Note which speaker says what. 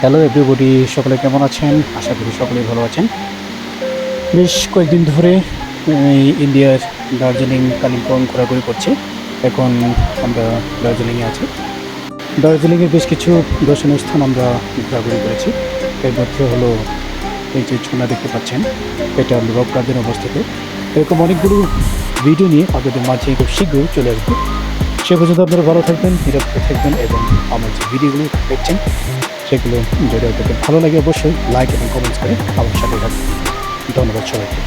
Speaker 1: Hello everybody সকলে কেমন আছেন? আশা করি সকলেই ভালো আছেন। বেশ কয়েকদিন ধরে ইন্ডিয়ার দার্জিলিং, কালিম্পং ঘোরাঘুরি করছি। এখন আমরা দার্জিলিংয়ে আছি। দার্জিলিংয়ের বেশ কিছু দর্শনীয় স্থান আমরা ঘোরাঘুরি করেছি। এর মধ্যে হলো এই যে ঝুনা দেখতে পাচ্ছেন, এটা রক গার্ডেন অবস্থিত। এরকম অনেকগুলো ভিডিও নিয়ে আপনাদের মাঝে খুব শীঘ্রই চলে আসবে। সে পর্যন্ত আপনারা ভালো থাকবেন বিরক্ত থাকবেন এবং আমার যে ভিডিওগুলো দেখছেন, সেগুলো যদি আপনাদের ভালো লাগে অবশ্যই লাইক এবং কমেন্টস করে আমার সাথে থাকবেন। ধন্যবাদ সবাইকে।